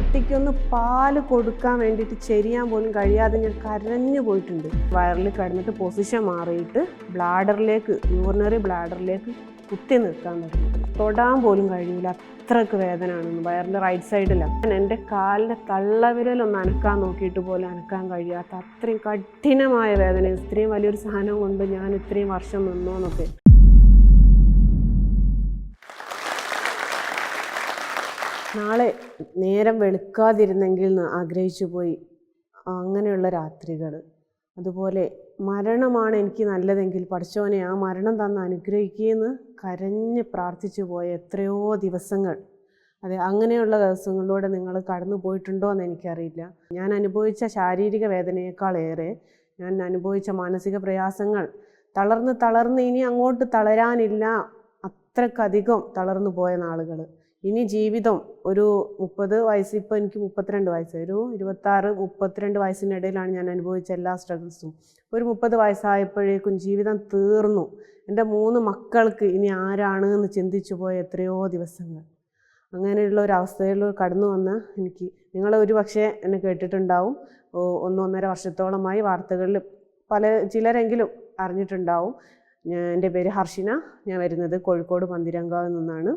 കുട്ടിക്കൊന്ന് പാൽ കൊടുക്കാൻ വേണ്ടിയിട്ട് ചെരിയാൻ പോലും കഴിയാതെ ഞാൻ കരഞ്ഞു പോയിട്ടുണ്ട്. വയറിൽ കിടന്നിട്ട് പൊസിഷൻ മാറിയിട്ട് ബ്ലാഡറിലേക്ക് യൂറിനറി ബ്ലാഡറിലേക്ക് കുത്തി നിൽക്കാൻ തുടങ്ങി തൊടാൻ പോലും കഴിയില്ല അത്രയ്ക്ക് വേദനയാണെന്ന് വയറിന്റെ റൈറ്റ് സൈഡിലാണ് എന്റെ കാലിന്റെ തള്ളവിരലൊന്ന് അനക്കാൻ നോക്കിയിട്ട് പോലും അനക്കാൻ കഴിയാത്ത അത്രയും കഠിനമായ വേദന ഇത്രയും വലിയൊരു സാധനം കൊണ്ട് ഞാൻ ഇത്രയും വർഷം നിന്നോ നാളെ നേരം വെളുക്കാതിരുന്നെങ്കിൽ എന്ന് ആഗ്രഹിച്ചു പോയി. അങ്ങനെയുള്ള രാത്രികൾ അതുപോലെ മരണമാണ് എനിക്ക് നല്ലതെങ്കിൽ പഠിച്ചവനെ ആ മരണം തന്ന് അനുഗ്രഹിക്കുകയെന്ന് കരഞ്ഞ് പ്രാർത്ഥിച്ചു പോയ എത്രയോ ദിവസങ്ങൾ. അതെ അങ്ങനെയുള്ള ദിവസങ്ങളിലൂടെ നിങ്ങൾ കടന്നു പോയിട്ടുണ്ടോ എന്ന് എനിക്കറിയില്ല. ഞാൻ അനുഭവിച്ച ശാരീരിക വേദനയേക്കാളേറെ ഞാൻ അനുഭവിച്ച മാനസിക പ്രയാസങ്ങൾ. തളർന്ന് തളർന്ന് ഇനി അങ്ങോട്ട് തളരാനില്ല. അത്രക്കധികം തളർന്നു പോയ നാളുകൾ ഇനി ജീവിതം ഒരു മുപ്പത് വയസ്സ് ഇപ്പോൾ എനിക്ക് മുപ്പത്തിരണ്ട് വയസ്സ്. ഒരു ഇരുപത്താറ് മുപ്പത്തിരണ്ട് വയസ്സിനിടയിലാണ് ഞാൻ അനുഭവിച്ച എല്ലാ സ്ട്രഗിൾസും ഒരു മുപ്പത് വയസ്സായപ്പോഴേക്കും ജീവിതം തീർന്നു. എന്റെ മൂന്ന് മക്കൾക്ക് ഇനി ആരാണ് എന്ന് ചിന്തിച്ചു പോയ എത്രയോ ദിവസങ്ങൾ. അങ്ങനെയുള്ള ഒരു അവസ്ഥയിൽ കടന്നു വന്ന എനിക്ക് നിങ്ങൾ ഒരു പക്ഷേ എന്നെ കേട്ടിട്ടുണ്ടാവും. ഒന്നൊന്നര വർഷത്തോളമായി വാർത്തകളിൽ പല ചിലരെങ്കിലും അറിഞ്ഞിട്ടുണ്ടാവും. എന്റെ പേര് ഹർഷിന. ഞാൻ വരുന്നത് കോഴിക്കോട് പന്തിരങ്കാവിൽ നിന്നാണ്.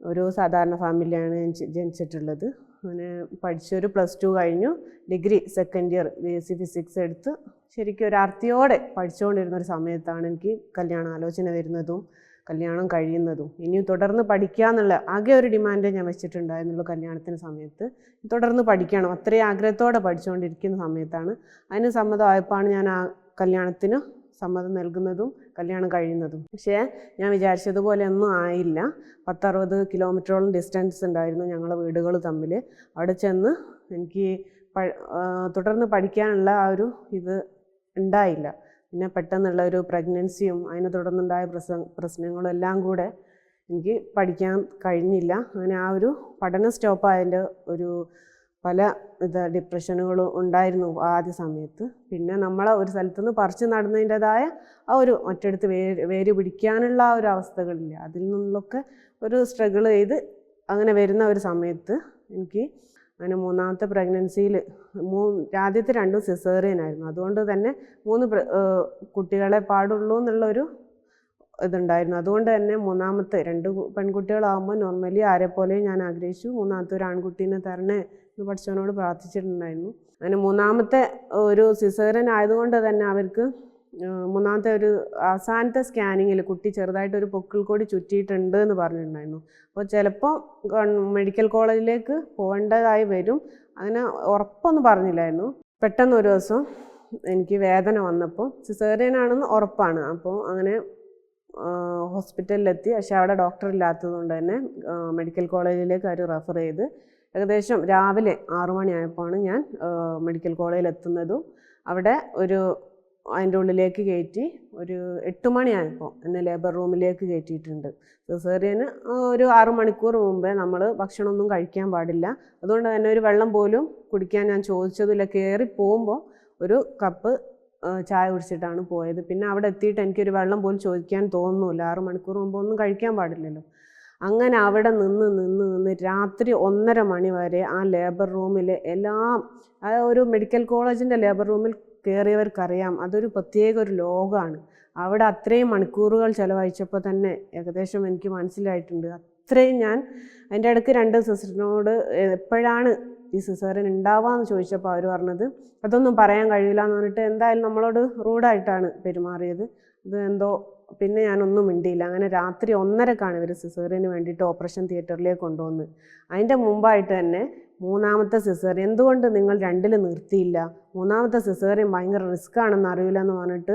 ഒരു സാധാരണ ഫാമിലിയാണ് ജനിച്ചിട്ടുള്ളത്. അങ്ങനെ പഠിച്ചൊരു പ്ലസ് ടു കഴിഞ്ഞു. Degree second year B S C physics എടുത്ത് ശരിക്കും ഒരു ആർത്തിയോടെ പഠിച്ചുകൊണ്ടിരുന്ന ഒരു സമയത്താണ് എനിക്ക് കല്യാണ ആലോചന വരുന്നതും കല്യാണം കഴിയുന്നതും. ഇനി തുടർന്ന് പഠിക്കുക എന്നുള്ള ആകെ ഒരു ഡിമാൻഡ് ഞാൻ വെച്ചിട്ടുണ്ടായിരുന്നുള്ളൂ കല്യാണത്തിന് സമയത്ത്. തുടർന്ന് പഠിക്കണം. അത്രയും ആഗ്രഹത്തോടെ പഠിച്ചുകൊണ്ടിരിക്കുന്ന സമയത്താണ്. അതിന് സമ്മതമായപ്പോഴാണ് ഞാൻ ആ കല്യാണത്തിന് സമ്മതം നൽകുന്നതും കല്യാണം കഴിയുന്നതും. പക്ഷേ ഞാൻ വിചാരിച്ചതുപോലെ ഒന്നും ആയില്ല. പത്തറുപത് കിലോമീറ്ററോളം ഡിസ്റ്റൻസ് ഉണ്ടായിരുന്നു ഞങ്ങളുടെ വീടുകൾ തമ്മിൽ. അവിടെ ചെന്ന് എനിക്ക് തുടർന്ന് പഠിക്കാനുള്ള ആ ഒരു ഇത് ഉണ്ടായില്ല. പിന്നെ പെട്ടെന്നുള്ള ഒരു പ്രഗ്നൻസിയും അതിനെ തുടർന്നുണ്ടായ പ്രസ പ്രശ്നങ്ങളും എല്ലാം കൂടെ എനിക്ക് പഠിക്കാൻ കഴിഞ്ഞില്ല. അങ്ങനെ ആ ഒരു പഠനം സ്റ്റോപ്പായതിന്റെ ഒരു പല ഇത് ഡിപ്രഷനുകളും ഉണ്ടായിരുന്നു ആദ്യ സമയത്ത്. പിന്നെ നമ്മൾ ഒരു സ്ഥലത്തുനിന്ന് പറിച്ച് നടുന്നതിന്റെതായ ആ ഒരു മറ്റടുത്ത് വേര് വേര് പിടിക്കാനുള്ള ആ ഒരു അവസ്ഥകളില്ല. അതിൽ നിന്നൊക്കെ ഒരു സ്ട്രഗിൾ ചെയ്ത് അങ്ങനെ വരുന്ന ഒരു സമയത്ത് എനിക്ക് അങ്ങനെ മൂന്നാമത്തെ പ്രഗ്നൻസിയിൽ മൂ ആദ്യത്തെ രണ്ടും സിസേറിയൻ ആയിരുന്നു. അതുകൊണ്ട് തന്നെ മൂന്ന് കുട്ടികളെ പാടുള്ളൂ എന്നുള്ളൊരു ഇതുണ്ടായിരുന്നു. അതുകൊണ്ട് തന്നെ മൂന്നാമത്തെ രണ്ട് പെൺകുട്ടികളാകുമ്പോൾ നോർമലി ആരെപ്പോലെയും ഞാൻ ആഗ്രഹിച്ചു. മൂന്നാമത്തെ ഒരു ആൺകുട്ടീനെ തരണേ എന്ന് പഠിച്ചവനോട് പ്രാർത്ഥിച്ചിട്ടുണ്ടായിരുന്നു. അങ്ങനെ മൂന്നാമത്തെ ഒരു സിസേറിയൻ ആയതുകൊണ്ട് തന്നെ അവർക്ക് മൂന്നാമത്തെ ഒരു അവസാനത്തെ സ്കാനിങ്ങിൽ കുട്ടി ചെറുതായിട്ട് ഒരു പൊക്കിൾ കൂടി ചുറ്റിയിട്ടുണ്ട് എന്ന് പറഞ്ഞിട്ടുണ്ടായിരുന്നു. അപ്പോൾ ചിലപ്പോൾ മെഡിക്കൽ കോളേജിലേക്ക് പോകേണ്ടതായി വരും. അങ്ങനെ ഉറപ്പൊന്നും പറഞ്ഞില്ലായിരുന്നു. പെട്ടെന്ന് ഒരു ദിവസം എനിക്ക് വേദന വന്നപ്പോൾ സിസേറിയൻ ആണെന്ന് ഉറപ്പാണ്. അപ്പോൾ അങ്ങനെ ഹോസ്പിറ്റലിലെത്തി. പക്ഷേ അവിടെ ഡോക്ടർ ഇല്ലാത്തത് കൊണ്ട് തന്നെ മെഡിക്കൽ കോളേജിലേക്ക് അവർ റെഫർ ചെയ്ത് ഏകദേശം രാവിലെ ആറു മണിയായപ്പോഴാണ് ഞാൻ മെഡിക്കൽ കോളേജിൽ എത്തുന്നതും അവിടെ ഒരു അതിന്റെ ഉള്ളിലേക്ക് കയറ്റി ഒരു എട്ട് മണിയായപ്പോൾ എന്നെ ലേബർ റൂമിലേക്ക് കയറ്റിയിട്ടുണ്ട്. സിസേറിയന് ഒരു ആറു മണിക്കൂർ മുമ്പേ നമ്മൾ ഭക്ഷണമൊന്നും കഴിക്കാൻ പാടില്ല. അതുകൊണ്ട് തന്നെ ഒരു വെള്ളം പോലും കുടിക്കാൻ ഞാൻ ചോദിച്ചതില്ല. കയറി പോകുമ്പോൾ ഒരു കപ്പ് ചായ കുടിച്ചിട്ടാണ് പോയത്. പിന്നെ അവിടെ എത്തിയിട്ട് എനിക്കൊരു വെള്ളം പോലും ചോദിക്കാൻ തോന്നുന്നില്ല. ആറു മണിക്കൂർ മുമ്പ് ഒന്നും കഴിക്കാൻ പാടില്ലല്ലോ. അങ്ങനെ അവിടെ നിന്ന് നിന്ന് നിന്ന് രാത്രി ഒന്നര മണി വരെ ആ ലേബർ റൂമിൽ എല്ലാം ആ ഒരു മെഡിക്കൽ കോളേജിന്റെ ലേബർ റൂമിൽ കയറിയവർക്കറിയാം അതൊരു പ്രത്യേക ഒരു ലോകമാണ് അവിടെ അത്രയും മണിക്കൂറുകൾ ചിലവഴിച്ചപ്പോൾ തന്നെ ഏകദേശം എനിക്ക് മനസ്സിലായിട്ടുണ്ട്. അത്രയും ഞാൻ അതിന്റെ ഇടയ്ക്ക് രണ്ട് സിസ്റ്ററിനോട് എപ്പോഴാണ് ഈ സിസേറിയൻ ഉണ്ടാവാന്ന് ചോദിച്ചപ്പോൾ അവർ പറഞ്ഞത് അതൊന്നും പറയാൻ കഴിയില്ല എന്ന് പറഞ്ഞിട്ട് എന്തായാലും നമ്മളോട് റൂഡായിട്ടാണ് പെരുമാറിയത്. ഇത് എന്തോ പിന്നെ ഞാനൊന്നും മിണ്ടിയില്ല. അങ്ങനെ രാത്രി ഒന്നരക്കാണ് ഇവർ സിസേറിയന് വേണ്ടിയിട്ട് ഓപ്പറേഷൻ തിയേറ്ററിലേക്ക് കൊണ്ടുവന്ന്. അതിന്റെ മുമ്പായിട്ട് തന്നെ മൂന്നാമത്തെ സിസേറിയൻ. എന്തുകൊണ്ട് നിങ്ങൾ രണ്ടിൽ നിർത്തിയില്ല? മൂന്നാമത്തെ സിസേറിയൻ ഭയങ്കര റിസ്ക് ആണെന്ന് അറിയില്ല എന്ന് പറഞ്ഞിട്ട്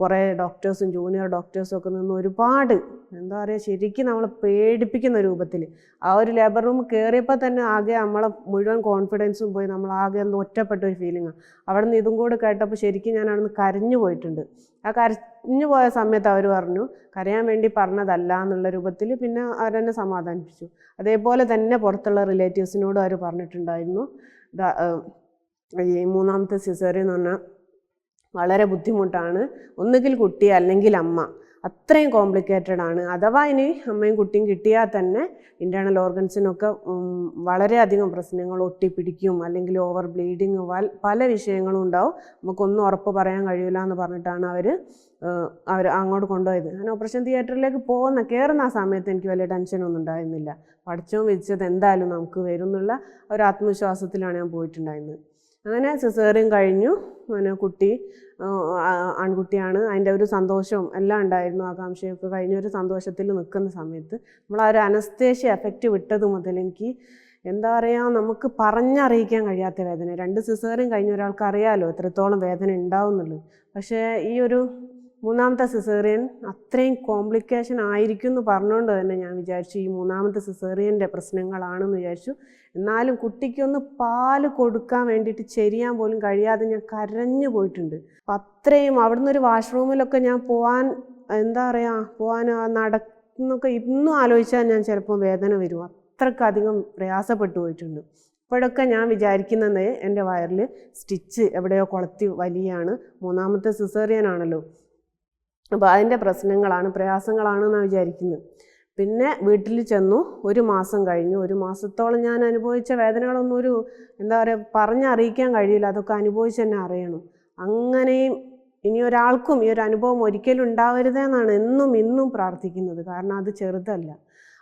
കുറേ ഡോക്ടേഴ്സും ജൂനിയർ ഡോക്ടേഴ്സും ഒക്കെ നിന്ന് ഒരുപാട് എന്താ പറയുക ശരിക്കും നമ്മൾ പേടിപ്പിക്കുന്ന രൂപത്തിൽ ആ ഒരു ലേബർ റൂം കയറിയപ്പോൾ തന്നെ ആകെ നമ്മളെ മുഴുവൻ കോൺഫിഡൻസും പോയി നമ്മൾ ആകെ ഒന്ന് ഒറ്റപ്പെട്ട ഒരു ഫീലിംഗ് അവിടെ നിന്ന് ഇതും കൂടെ കേട്ടപ്പോൾ ശരിക്കും ഞാൻ അവിടെ നിന്ന് കരഞ്ഞു പോയിട്ടുണ്ട്. ആ കരഞ്ഞു പോയ സമയത്ത് അവർ പറഞ്ഞു കരയാൻ വേണ്ടി പറഞ്ഞതല്ല എന്നുള്ള രൂപത്തിൽ പിന്നെ അവരെന്നെ സമാധാനിപ്പിച്ചു. അതേപോലെ തന്നെ പുറത്തുള്ള റിലേറ്റീവ്സിനോടും അവർ പറഞ്ഞിട്ടുണ്ടായിരുന്നു. ഈ മൂന്നാമത്തെ സിസറി എന്ന് പറഞ്ഞാൽ വളരെ ബുദ്ധിമുട്ടാണ്. ഒന്നുകിൽ കുട്ടി അല്ലെങ്കിൽ അമ്മ. അത്രയും കോംപ്ലിക്കേറ്റഡ് ആണ്. അഥവാ ഇനി അമ്മയും കുട്ടിയും കിട്ടിയാൽ തന്നെ ഇന്റേർണൽ ഓർഗൻസിനൊക്കെ വളരെയധികം പ്രശ്നങ്ങൾ ഒട്ടിപ്പിടിക്കും അല്ലെങ്കിൽ ഓവർ ബ്ലീഡിങ് പല വിഷയങ്ങളും ഉണ്ടാവും. നമുക്കൊന്നും ഉറപ്പ് പറയാൻ കഴിയില്ല എന്ന് പറഞ്ഞിട്ടാണ് അവർ അവർ അങ്ങോട്ട് കൊണ്ടുപോയത്. ഞാൻ ഓപ്പറേഷൻ തിയേറ്ററിലേക്ക് പോകുന്ന കയറുന്ന ആ സമയത്ത് എനിക്ക് വലിയ ടെൻഷനൊന്നും ഉണ്ടായിരുന്നില്ല. പഠിച്ചോ വിധിച്ചത് എന്തായാലും നമുക്ക് വരും എന്നുള്ള ഒരു ആത്മവിശ്വാസത്തിലാണ് ഞാൻ പോയിട്ടുണ്ടായിരുന്നത്. അങ്ങനെ സിസേറിയൻ കഴിഞ്ഞു. അങ്ങനെ കുട്ടി ആൺകുട്ടിയാണ്. അതിന്റെ ഒരു സന്തോഷവും എല്ലാം ഉണ്ടായിരുന്നു ആകാംക്ഷയൊക്കെ കഴിഞ്ഞ ഒരു സന്തോഷത്തിൽ നിൽക്കുന്ന സമയത്ത്. നമ്മൾ ആ ഒരു അനസ്തേഷ്യ എഫക്റ്റ് വിട്ടത് മുതൽ എനിക്ക് എന്താ പറയുക നമുക്ക് പറഞ്ഞറിയിക്കാൻ കഴിയാത്ത വേദന രണ്ട് സിസേറിയൻ കഴിഞ്ഞ ഒരാൾക്ക് അറിയാമല്ലോ എത്രത്തോളം വേദന ഉണ്ടാവും എന്നുള്ളത് പക്ഷേ ഈ ഒരു മൂന്നാമത്തെ സിസേറിയൻ അത്രയും കോംപ്ലിക്കേഷൻ ആയിരിക്കും എന്ന് പറഞ്ഞുകൊണ്ട് തന്നെ ഞാൻ വിചാരിച്ചു ഈ മൂന്നാമത്തെ സിസേറിയന്റെ പ്രശ്നങ്ങളാണെന്ന് വിചാരിച്ചു. എന്നാലും കുട്ടിക്കൊന്ന് പാൽ കൊടുക്കാൻ വേണ്ടിയിട്ട് ചെരിയാൻ പോലും കഴിയാതെ ഞാൻ കരഞ്ഞു പോയിട്ടുണ്ട്. അപ്പം അത്രയും അവിടെ ഒരു വാഷ്റൂമിലൊക്കെ ഞാൻ പോകാൻ എന്താ പറയുക പോവാൻ ആ നടക്കുന്നൊക്കെ ഇന്നും ആലോചിച്ചാൽ ഞാൻ ചിലപ്പോൾ വേദന വരും. അത്രക്കധികം പ്രയാസപ്പെട്ടു പോയിട്ടുണ്ട്. ഇപ്പോഴൊക്കെ ഞാൻ വിചാരിക്കുന്നത് എന്റെ വയറിൽ സ്റ്റിച്ച് എവിടെയോ കൊളത്തി വലിയാണ്. മൂന്നാമത്തെ സിസേറിയൻ ആണല്ലോ. അപ്പോൾ അതിന്റെ പ്രശ്നങ്ങളാണ് പ്രയാസങ്ങളാണെന്നാണ് വിചാരിക്കുന്നത്. പിന്നെ വീട്ടിൽ ചെന്നു ഒരു മാസം കഴിഞ്ഞു. ഒരു മാസത്തോളം ഞാൻ അനുഭവിച്ച വേദനകളൊന്നും ഒരു എന്താ പറയുക പറഞ്ഞറിയിക്കാൻ കഴിയില്ല. അതൊക്കെ അനുഭവിച്ച് തന്നെ അറിയണം. അങ്ങനെയും ഇനി ഒരാൾക്കും ഈ ഒരു അനുഭവം ഒരിക്കലും ഉണ്ടാവരുതെന്നാണ് എന്നും ഇന്നും പ്രാർത്ഥിക്കുന്നത്. കാരണം അത് ചെറുതല്ല.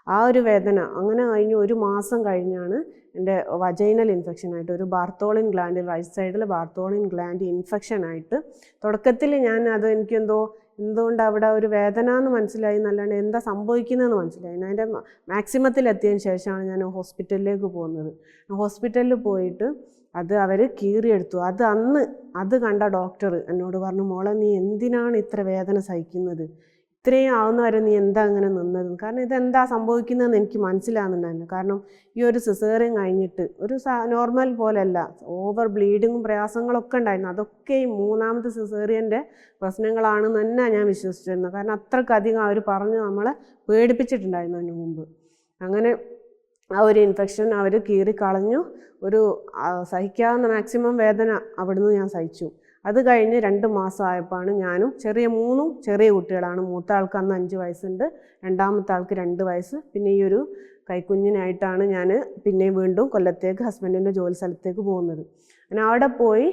ആ ഒരു വേദന അങ്ങനെ കഴിഞ്ഞ് ഒരു മാസം കഴിഞ്ഞാണ് എന്റെ വജൈനൽ ഇൻഫെക്ഷൻ ആയിട്ട് ഒരു ബാർത്തോളിൻ ഗ്ലാൻഡ് റൈറ്റ് സൈഡിൽ ബാർത്തോളിൻ ഗ്ലാൻഡ് ഇൻഫെക്ഷൻ ആയിട്ട് തുടക്കത്തിൽ ഞാൻ അത് എനിക്കെന്തോ എന്തുകൊണ്ട് അവിടെ ഒരു വേദന എന്ന് മനസ്സിലായി എന്നല്ലാണ്ട് എന്താ സംഭവിക്കുന്നതെന്ന് മനസ്സിലായി. അതിന്റെ മാക്സിമത്തിൽ എത്തിയതിന് ശേഷമാണ് ഞാൻ ഹോസ്പിറ്റലിലേക്ക് പോകുന്നത്. ഹോസ്പിറ്റലിൽ പോയിട്ട് അത് അവർ കീറിയെടുത്തു. അത് അന്ന് അത് കണ്ട ഡോക്ടർ എന്നോട് പറഞ്ഞു മോളെ നീ എന്തിനാണ് ഇത്ര വേദന സഹിക്കുന്നത്? ഇത്രയും ആവുന്ന വരെ നീ എന്താ അങ്ങനെ നിന്നത്? കാരണം ഇതെന്താ സംഭവിക്കുന്നതെന്ന് എനിക്ക് മനസ്സിലാകുന്നുണ്ടായിരുന്നു കാരണം ഈ ഒരു സിസേറിയൻ കഴിഞ്ഞിട്ട് ഒരു നോർമൽ പോലെയല്ല ഓവർ ബ്ലീഡിങ്ങും പ്രയാസങ്ങളൊക്കെ ഉണ്ടായിരുന്നു. അതൊക്കെ ഈ മൂന്നാമത്തെ സിസേറിയന്റെ പ്രശ്നങ്ങളാണെന്ന് തന്നെ ഞാൻ വിശ്വസിച്ചിരുന്നത് കാരണം അത്രക്കധികം അവർ പറഞ്ഞ് നമ്മളെ പേടിപ്പിച്ചിട്ടുണ്ടായിരുന്നു അതിന് മുമ്പ്. അങ്ങനെ ആ ഒരു ഇൻഫെക്ഷൻ അവർ കീറിക്കളഞ്ഞു. ഒരു സഹിക്കാവുന്ന മാക്സിമം വേദന അവിടുന്ന് ഞാൻ സഹിച്ചു. അത് കഴിഞ്ഞ് രണ്ട് മാസമായപ്പോഴാണ് ഞാനും ചെറിയ മൂന്നും ചെറിയ കുട്ടികളാണ്. മൂത്ത ആൾക്ക് അന്ന് അഞ്ച് വയസ്സുണ്ട് രണ്ടാമത്തെ ആൾക്ക് രണ്ട് വയസ്സ്. പിന്നെ ഈ ഒരു കൈക്കുഞ്ഞിനായിട്ടാണ് ഞാൻ പിന്നെ വീണ്ടും കൊല്ലത്തേക്ക് ഹസ്ബൻഡിന്റെ ജോലി സ്ഥലത്തേക്ക് പോകുന്നത്. അങ്ങനെ അവിടെ പോയി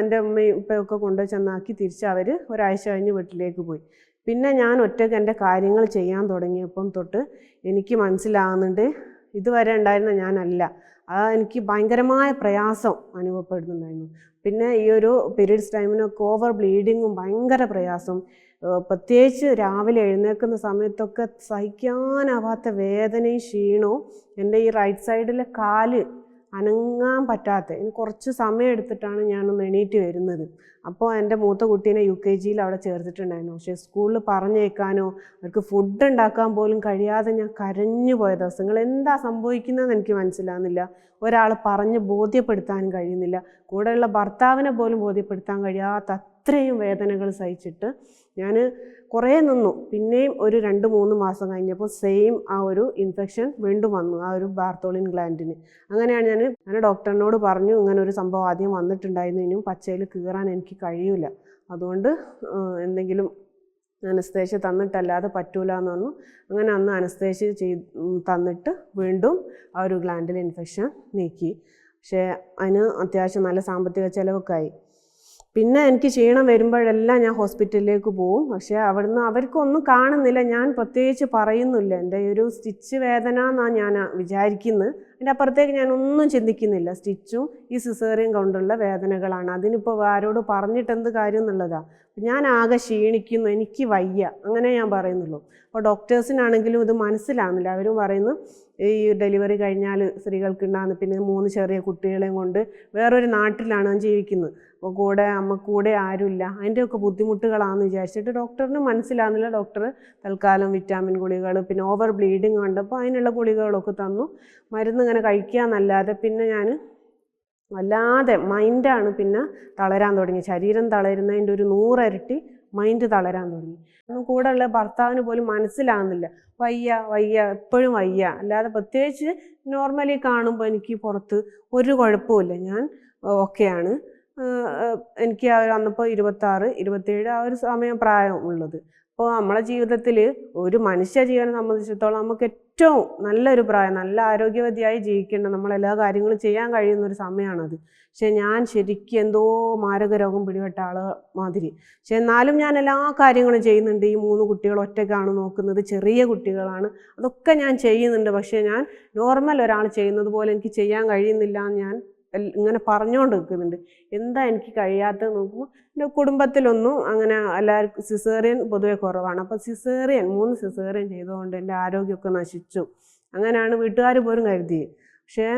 എന്റെ ഉമ്മയും ഉപ്പയൊക്കെ കൊണ്ടു ചെന്നാക്കി തിരിച്ച് അവർ ഒരാഴ്ച കഴിഞ്ഞ് വീട്ടിലേക്ക് പോയി. പിന്നെ ഞാൻ ഒറ്റയ്ക്ക് എന്റെ കാര്യങ്ങൾ ചെയ്യാൻ തുടങ്ങിയപ്പം തൊട്ട് എനിക്ക് മനസ്സിലാകുന്നുണ്ട് ഇതുവരെ ഉണ്ടായിരുന്ന ഞാനല്ല. എനിക്ക് ഭയങ്കരമായ പ്രയാസം അനുഭവപ്പെടുന്നുണ്ടായിരുന്നു. പിന്നെ ഈ ഒരു പീരീഡ്സ് ടൈമിനൊക്കെ ഓവർ ബ്ലീഡിങ്ങും ഭയങ്കര പ്രയാസം. പ്രത്യേകിച്ച് രാവിലെ എഴുന്നേൽക്കുന്ന സമയത്തൊക്കെ സഹിക്കാനാവാത്ത വേദനയും ക്ഷീണവും എന്റെ ഈ റൈറ്റ് സൈഡിലെ കാൽ അനങ്ങാൻ പറ്റാത്ത ഇനി കുറച്ച് സമയം എടുത്തിട്ടാണ് ഞാനൊന്ന് എണീറ്റ് വരുന്നത്. അപ്പോൾ എന്റെ മൂത്ത കുട്ടീനെ യു കെ ജിയിൽ അവിടെ ചേർത്തിട്ടുണ്ടായിരുന്നു. പക്ഷേ സ്കൂളിൽ പറഞ്ഞേക്കാനോ അവർക്ക് ഫുഡ് ഉണ്ടാക്കാൻ പോലും കഴിയാതെ ഞാൻ കരഞ്ഞു പോയ ദിവസങ്ങൾ. എന്താ സംഭവിക്കുന്നതെന്ന് എനിക്ക് മനസ്സിലാകുന്നില്ല. ഒരാൾ പറഞ്ഞ് ബോധ്യപ്പെടുത്താനും കഴിയുന്നില്ല. കൂടെയുള്ള ഭർത്താവിനെ പോലും ബോധ്യപ്പെടുത്താൻ കഴിയാത്ത അത്രയും വേദനകൾ സഹിച്ചിട്ട് ഞാൻ കുറേ നിന്നു. പിന്നെയും ഒരു രണ്ട് മൂന്ന് മാസം കഴിഞ്ഞപ്പോൾ സെയിം ആ ഒരു ഇൻഫെക്ഷൻ വീണ്ടും വന്നു ആ ഒരു ബാർത്തോളിൻ ഗ്ലാൻഡിന് അങ്ങനെയാണ് ഞാൻ ഞാൻ ഡോക്ടറിനോട് പറഞ്ഞു ഇങ്ങനെ ഒരു സംഭവം ആദ്യം വന്നിട്ടുണ്ടായിരുന്നു ഇനിയും പച്ചയിൽ കീറാൻ എനിക്ക് കഴിയില്ല അതുകൊണ്ട് എന്തെങ്കിലും അനസ്തേഷ്യ തന്നിട്ടല്ലാതെ പറ്റൂല എന്ന് പറഞ്ഞു. അങ്ങനെ അന്ന് അനസ്തേഷ്യ ചെയ്ത് തന്നിട്ട് വീണ്ടും ആ ഒരു ഗ്ലാൻഡിൽ ഇൻഫെക്ഷൻ നീക്കി. പക്ഷേ അതിന് അത്യാവശ്യം നല്ല സാമ്പത്തിക ചിലവൊക്കെ ആയി. പിന്നെ എനിക്ക് ക്ഷീണം വരുമ്പോഴെല്ലാം ഞാൻ ഹോസ്പിറ്റലിലേക്ക് പോവും. പക്ഷേ അവിടുന്ന് അവർക്കൊന്നും കാണുന്നില്ല. ഞാൻ പ്രത്യേകിച്ച് പറയുന്നില്ല. എന്റെ ഒരു സ്റ്റിച്ച് വേദന എന്നാണ് ഞാൻ വിചാരിക്കുന്നത് അതിന്റെ അപ്പുറത്തേക്ക് ഞാൻ ഒന്നും ചിന്തിക്കുന്നില്ല. സ്റ്റിച്ചും ഈ സിസേറിയും കൊണ്ടുള്ള വേദനകളാണ്. അതിനിപ്പോൾ ആരോട് പറഞ്ഞിട്ട് എന്ത് കാര്യം എന്നുള്ളതാണ് ഞാൻ ആകെ ക്ഷീണിക്കുന്നു. എനിക്ക് വയ്യ. അങ്ങനെ ഞാൻ പറയുന്നുള്ളൂ. അപ്പോൾ ഡോക്ടേഴ്സിനാണെങ്കിലും ഇത് മനസ്സിലാകുന്നില്ല അവരും പറയുന്നു ഈ ഡെലിവറി കഴിഞ്ഞാൽ സ്ത്രീകൾക്ക് ഉണ്ടാകുന്ന പിന്നെ മൂന്ന് ചെറിയ കുട്ടികളെയും കൊണ്ട് വേറൊരു നാട്ടിലാണ് ജീവിക്കുന്നത്. കൂടെ അമ്മ കൂടെ ആരുമില്ല. അതിന്റെയൊക്കെ ബുദ്ധിമുട്ടുകളാണെന്ന് വിചാരിച്ചിട്ട് ഡോക്ടറിന് മനസ്സിലാകുന്നില്ല ഡോക്ടർ തൽക്കാലം വിറ്റാമിൻ ഗുളികൾ പിന്നെ ഓവർ ബ്ലീഡിങ് കണ്ടപ്പോൾ അതിനുള്ള ഗുളികകളൊക്കെ തന്നു. മരുന്ന് ഇങ്ങനെ കഴിക്കാന്നല്ലാതെ പിന്നെ ഞാൻ വല്ലാതെ മൈൻഡാണ് പിന്നെ തളരാൻ തുടങ്ങി. ശരീരം തളരുന്നതിന്റെ ഒരു നൂറരട്ടി മൈൻഡ് തളരാൻ തുടങ്ങി. ഒന്നും ഉള്ള ഭർത്താവിന് പോലും മനസ്സിലാകുന്നില്ല വയ്യ വയ്യ എപ്പോഴും വയ്യ. അല്ലാതെ പ്രത്യേകിച്ച് നോർമലി കാണുമ്പോൾ എനിക്ക് പുറത്ത് ഒരു കുഴപ്പമില്ല ഞാൻ ഓക്കെയാണ് എനിക്ക് ആ ഒരു അന്നിപ്പോൾ ഇരുപത്താറ് ഇരുപത്തേഴ് ആ ഒരു സമയം പ്രായം ഉള്ളത്. അപ്പോൾ നമ്മളെ ജീവിതത്തിൽ ഒരു മനുഷ്യ ജീവനെ സംബന്ധിച്ചിടത്തോളം നമുക്ക് ഏറ്റവും നല്ലൊരു പ്രായം നല്ല ആരോഗ്യവതിയായി ജീവിക്കേണ്ട നമ്മളെല്ലാ കാര്യങ്ങളും ചെയ്യാൻ കഴിയുന്ന ഒരു സമയമാണത് പക്ഷെ ഞാൻ ശരിക്കും എന്തോ മാരക രോഗം പിടിപെട്ട ആൾ മാതിരി. പക്ഷെ എന്നാലും ഞാൻ എല്ലാ കാര്യങ്ങളും ചെയ്യുന്നുണ്ട്. ഈ മൂന്ന് കുട്ടികൾ ഒറ്റയ്ക്കാണ് നോക്കുന്നത്. ചെറിയ കുട്ടികളാണ്. അതൊക്കെ ഞാൻ ചെയ്യുന്നുണ്ട്. പക്ഷേ ഞാൻ നോർമൽ ഒരാൾ ചെയ്യുന്നത് പോലെ എനിക്ക് ചെയ്യാൻ കഴിയുന്നില്ല എന്ന് ഞാൻ ഇങ്ങനെ പറഞ്ഞുകൊണ്ട് നിൽക്കുന്നുണ്ട് എന്താ എനിക്ക് കഴിയാത്തത് നോക്കുമ്പോൾ എന്റെ കുടുംബത്തിലൊന്നും അങ്ങനെ എല്ലാവർക്കും സിസേറിയൻ പൊതുവെ കുറവാണ്. അപ്പോൾ സിസേറിയൻ മൂന്ന് സിസേറിയൻ ചെയ്തുകൊണ്ട് എന്റെ ആരോഗ്യമൊക്കെ നശിച്ചു. അങ്ങനെയാണ് വീട്ടുകാർ പോലും കരുതി പക്ഷേ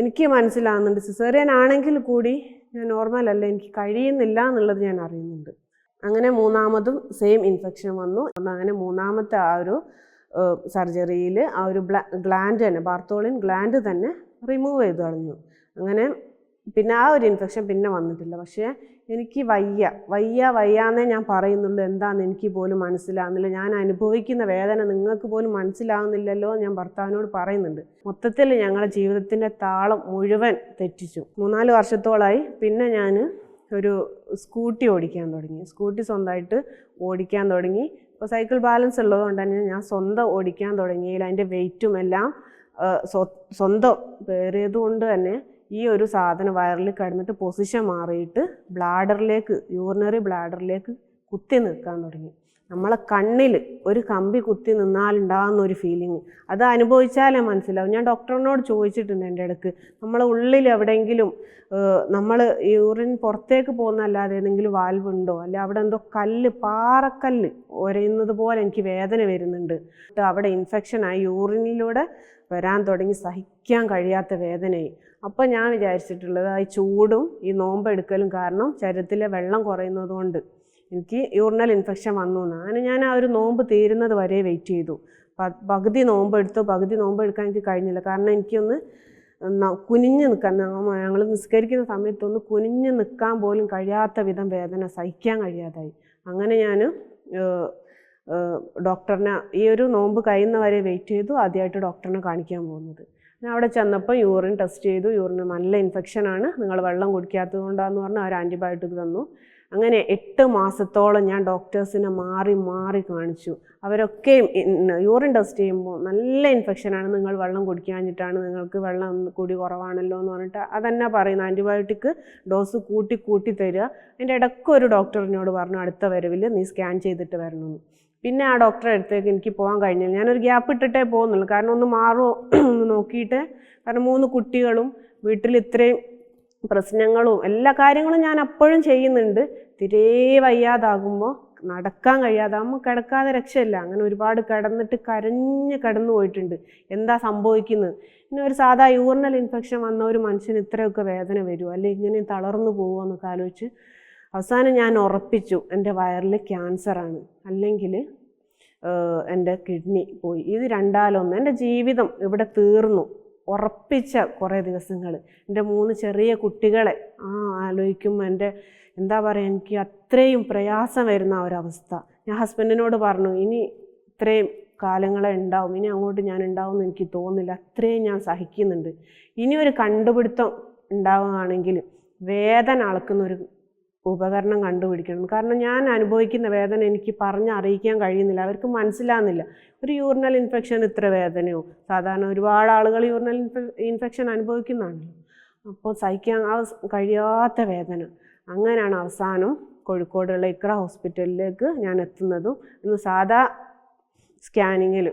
എനിക്ക് മനസ്സിലാകുന്നുണ്ട് സിസേറിയൻ ആണെങ്കിൽ കൂടി ഞാൻ നോർമൽ അല്ല എനിക്ക് കഴിയുന്നില്ല എന്നുള്ളത് ഞാൻ അറിയുന്നുണ്ട്. അങ്ങനെ മൂന്നാമതും സെയിം ഇൻഫെക്ഷൻ വന്നു. അങ്ങനെ മൂന്നാമത്തെ ആ ഒരു സർജറിയിൽ ആ ഒരു ഗ്ലാൻഡ് തന്നെ ബാർത്തോളിൻ ഗ്ലാൻഡ് തന്നെ റിമൂവ് ചെയ്ത് കളഞ്ഞു. അങ്ങനെ പിന്നെ ആ ഒരു ഇൻഫെക്ഷൻ പിന്നെ വന്നിട്ടില്ല. പക്ഷേ എനിക്ക് വയ്യ. വയ്യ വയ്യാന്നേ ഞാൻ പറയുന്നുള്ളൂ. എന്താണെന്ന് എനിക്ക് പോലും മനസ്സിലാകുന്നില്ല ഞാൻ അനുഭവിക്കുന്ന വേദന നിങ്ങൾക്ക് പോലും മനസ്സിലാകുന്നില്ലല്ലോ ഞാൻ ഭർത്താവിനോട് പറയുന്നുണ്ട്. മൊത്തത്തിൽ ഞങ്ങളുടെ ജീവിതത്തിന്റെ താളം മുഴുവൻ തെറ്റിച്ചു. മൂന്നാൽ വർഷത്തോളായി പിന്നെ ഞാൻ ഒരു സ്കൂട്ടി ഓടിക്കാൻ തുടങ്ങി. സ്കൂട്ടി സ്വന്തമായിട്ട് ഓടിക്കാൻ തുടങ്ങി. ഇപ്പോൾ സൈക്കിൾ ബാലൻസ് ഉള്ളതുകൊണ്ട് തന്നെ ഞാൻ സ്വന്തം ഓടിക്കാൻ തുടങ്ങിയതിൽ അതിന്റെ വെയിറ്റും എല്ലാം സ്വ- സ്വന്തം പേറിയതുകൊണ്ട് തന്നെ ഈ ഒരു സാധനം വയറിൽ കിടന്നിട്ട് പൊസിഷൻ മാറിയിട്ട് ബ്ലാഡറിലേക്ക് യൂറിനറി ബ്ലാഡറിലേക്ക് കുത്തി നിൽക്കാൻ തുടങ്ങി. നമ്മളെ കണ്ണിൽ ഒരു കമ്പി കുത്തി നിന്നാലുണ്ടാകുന്ന ഒരു ഫീലിംഗ് അത് അനുഭവിച്ചാലേ മനസ്സിലാവും. ഞാൻ ഡോക്ടറിനോട് ചോദിച്ചിട്ടുണ്ട് എന്റെ ഇടയ്ക്ക് നമ്മളെ ഉള്ളിൽ എവിടെയെങ്കിലും നമ്മൾ യൂറിൻ പുറത്തേക്ക് പോകുന്നല്ലാതെ ഏതെങ്കിലും വാൽവ് ഉണ്ടോ? അല്ലെ അവിടെ എന്തോ കല്ല് പാറക്കല്ല് ഒരയുന്നത് പോലെ എനിക്ക് വേദന വരുന്നുണ്ട്. അവിടെ ഇൻഫെക്ഷനായി യൂറിനിലൂടെ വരാൻ തുടങ്ങി സഹിക്കാൻ കഴിയാത്ത വേദനയായി. അപ്പോൾ ഞാൻ വിചാരിച്ചിട്ടുള്ളത് ആ ചൂടും ഈ നോമ്പെടുക്കലും കാരണം ശരീരത്തിലെ വെള്ളം കുറയുന്നത് കൊണ്ട് എനിക്ക് യൂറിനൽ ഇൻഫെക്ഷൻ വന്നു എന്ന്. അങ്ങനെ ഞാൻ ആ ഒരു നോമ്പ് തീരുന്നത് വരെ വെയിറ്റ് ചെയ്തു. പകുതി നോമ്പ് എടുത്തു പകുതി നോമ്പ് എടുക്കാൻ എനിക്ക് കഴിഞ്ഞില്ല. കാരണം എനിക്കൊന്ന് കുനിഞ്ഞ് നിൽക്കാൻ ഞങ്ങൾ നിസ്കരിക്കുന്ന സമയത്തൊന്ന് കുനിഞ്ഞ് നിൽക്കാൻ പോലും കഴിയാത്ത വിധം വേദന സഹിക്കാൻ കഴിയാതായി. അങ്ങനെ ഞാൻ ഡോക്ടറിനെ ഈ ഒരു നോമ്പ് കഴിയുന്ന വരെ വെയിറ്റ് ചെയ്തു. ആദ്യമായിട്ട് ഡോക്ടറിനെ കാണിക്കാൻ പോകുന്നത്. ഞാൻ അവിടെ ചെന്നപ്പോൾ യൂറിൻ ടെസ്റ്റ് ചെയ്തു. യൂറിന് നല്ല ഇൻഫെക്ഷനാണ് നിങ്ങൾ വെള്ളം കുടിക്കാത്തത് കൊണ്ടാന്ന് പറഞ്ഞ് അവർ ആന്റിബയോട്ടിക് തന്നു. അങ്ങനെ എട്ട് മാസത്തോളം ഞാൻ ഡോക്ടേഴ്സിനെ മാറി മാറി കാണിച്ചു. അവരൊക്കെയും യൂറിൻ ടെസ്റ്റ് ചെയ്യുമ്പോൾ നല്ല ഇൻഫെക്ഷനാണ് നിങ്ങൾ വെള്ളം കുടിക്കാഞ്ഞിട്ടാണ് നിങ്ങൾക്ക് വെള്ളം കൂടി കുറവാണല്ലോ എന്ന് പറഞ്ഞിട്ട് അതന്നെ പറയുന്നത് ആന്റിബയോട്ടിക് ഡോസ് കൂട്ടി കൂട്ടി തരിക. അതിന്റെ ഇടയ്ക്ക് ഒരു ഡോക്ടറിനോട് പറഞ്ഞു അടുത്ത വരവിൽ നീ സ്കാൻ ചെയ്തിട്ട് വരണമെന്ന് പിന്നെ ആ ഡോക്ടറെ അടുത്തേക്ക് എനിക്ക് പോകാൻ കഴിഞ്ഞില്ല. ഞാനൊരു ഗ്യാപ്പ് ഇട്ടിട്ടേ പോകുന്നുള്ളൂ. കാരണം ഒന്ന് മാറുമോ എന്ന് നോക്കിയിട്ട് കാരണം മൂന്ന് കുട്ടികളും വീട്ടിൽ ഇത്രയും പ്രശ്നങ്ങളും എല്ലാ കാര്യങ്ങളും ഞാൻ അപ്പോഴും ചെയ്യുന്നുണ്ട്. തിരേ വയ്യാതാകുമ്പോൾ നടക്കാൻ കഴിയാതാകുമ്പോൾ കിടക്കാതെ രക്ഷയില്ല. അങ്ങനെ ഒരുപാട് കിടന്നിട്ട് കരഞ്ഞ് കിടന്നു പോയിട്ടുണ്ട്. എന്താ സംഭവിക്കുന്നത്? പിന്നെ ഒരു സാധാ യൂറിനൽ ഇൻഫെക്ഷൻ വന്ന ഒരു മനുഷ്യന് ഇത്രയൊക്കെ വേദന വരുമോ അല്ലെങ്കിൽ ഇങ്ങനെ തളർന്നു പോകുമോ എന്നൊക്കെ ആലോചിച്ച് അവസാനം ഞാൻ ഉറപ്പിച്ചു എന്റെ വയറിൽ ക്യാൻസറാണ് അല്ലെങ്കിൽ എന്റെ കിഡ്നി പോയി. ഇത് രണ്ടാലൊന്ന്. എന്റെ ജീവിതം ഇവിടെ തീർന്നു. ഉറപ്പിച്ച കുറേ ദിവസങ്ങൾ. എന്റെ മൂന്ന് ചെറിയ കുട്ടികളെ ആ ആലോചിക്കുമ്പോൾ എന്റെ എന്താ പറയുക എനിക്ക് അത്രയും പ്രയാസം വരുന്ന ഒരവസ്ഥ. ഞാൻ ഹസ്ബൻഡിനോട് പറഞ്ഞു ഇനി ഇത്രയും കാലങ്ങളെ ഉണ്ടാവും. ഇനി അങ്ങോട്ട് ഞാൻ ഉണ്ടാവും എന്ന് എനിക്ക് തോന്നുന്നില്ല. അത്രയും ഞാൻ സഹിക്കുന്നുണ്ട്. ഇനി ഒരു കണ്ടുപിടുത്തം ഉണ്ടാവുകയാണെങ്കിൽ വേദന അളക്കുന്ന ഒരു ഉപകരണം കണ്ടുപിടിക്കണം. കാരണം ഞാൻ അനുഭവിക്കുന്ന വേദന എനിക്ക് പറഞ്ഞ് അറിയിക്കാൻ കഴിയുന്നില്ല. അവർക്ക് മനസ്സിലാകുന്നില്ല ഒരു യൂറിനൽ ഇൻഫെക്ഷൻ ഇത്ര വേദനയോ? സാധാരണ ഒരുപാട് ആളുകൾ യൂറിനൽ ഇൻഫെക്ഷൻ അനുഭവിക്കുന്നതാണല്ലോ അപ്പോൾ സഹിക്കാൻ കഴിയാത്ത വേദന. അങ്ങനെയാണ് അവസാനം കോഴിക്കോടുള്ള ഇക്ര ഹോസ്പിറ്റലിലേക്ക് ഞാൻ എത്തുന്നതും ഇന്ന് സാധാ സ്കാനിങ്ങിൽ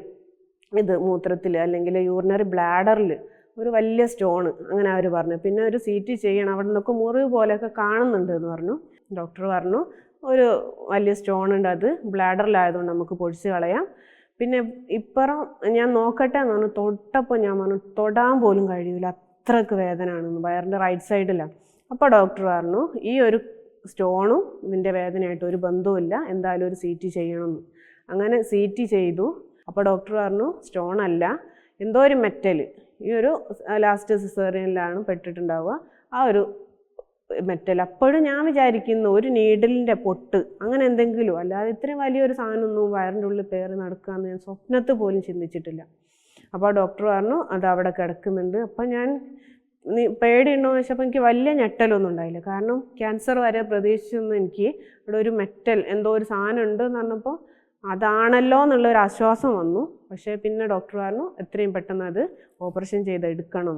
ഇത് മൂത്രത്തിൽ അല്ലെങ്കിൽ യൂറിനറി ബ്ലാഡറിൽ ഒരു വലിയ സ്റ്റോണ് അങ്ങനെ അവർ പറഞ്ഞു. പിന്നെ ഒരു സി ടി ചെയ്യണം അവിടെ നിന്നൊക്കെ മുറിവ് പോലെയൊക്കെ കാണുന്നുണ്ട് എന്ന് പറഞ്ഞു. ഡോക്ടർ പറഞ്ഞു ഒരു വലിയ സ്റ്റോൺ ഉണ്ട് അത് ബ്ലാഡറിലായതുകൊണ്ട് നമുക്ക് പൊടിച്ച് കളയാം. പിന്നെ ഇപ്പുറം ഞാൻ നോക്കട്ടെ എന്ന് പറഞ്ഞു തൊട്ടപ്പോൾ ഞാൻ പറഞ്ഞു തൊടാൻ പോലും കഴിയൂല അത്രയ്ക്ക് വേദനയാണെന്ന് വയറിന്റെ റൈറ്റ് സൈഡിലാണ് അപ്പോൾ ഡോക്ടർ പറഞ്ഞു ഈ ഒരു സ്റ്റോണും ഇതിന്റെ വേദനയായിട്ട് ഒരു ബന്ധവുമില്ല എന്തായാലും ഒരു സി ടി ചെയ്യണമെന്ന്. അങ്ങനെ സി ടി ചെയ്തു. അപ്പോൾ ഡോക്ടർ പറഞ്ഞു സ്റ്റോൺ അല്ല എന്തോ ഒരു മെറ്റൽ ഈ ഒരു ലാസ്റ്റ് സിസേറിയനിലാണ് പെട്ടിട്ടുണ്ടാവുക. ആ ഒരു മെറ്റൽ അപ്പോഴും ഞാൻ വിചാരിക്കുന്നു ഒരു നീഡിലിന്റെ പൊട്ട് അങ്ങനെ എന്തെങ്കിലും അല്ലാതെ ഇത്രയും വലിയൊരു സാധനമൊന്നും വയറിന്റെ ഉള്ളിൽ പേര് നടക്കുകയെന്ന് ഞാൻ സ്വപ്നത്ത് പോലും ചിന്തിച്ചിട്ടില്ല. അപ്പോൾ ആ ഡോക്ടർ പറഞ്ഞു അത് അവിടെ കിടക്കുന്നുണ്ട്. അപ്പം ഞാൻ നീ പേടിയുണ്ടോ എന്ന് ചോദിച്ചപ്പോൾ എനിക്ക് വലിയ ഞെട്ടലൊന്നും ഉണ്ടായില്ല. കാരണം ക്യാൻസർ വരെ പ്രതീക്ഷിച്ചൊന്നും എനിക്ക് അവിടെ ഒരു മെറ്റൽ എന്തോ ഒരു സാധനം ഉണ്ട് എന്ന് പറഞ്ഞപ്പോൾ അതാണല്ലോ എന്നുള്ള ഒരു ആശ്വാസം വന്നു. പക്ഷേ പിന്നെ ഡോക്ടർ പറഞ്ഞു എത്രയും പെട്ടെന്ന് അത് ഓപ്പറേഷൻ ചെയ്ത് എടുക്കണം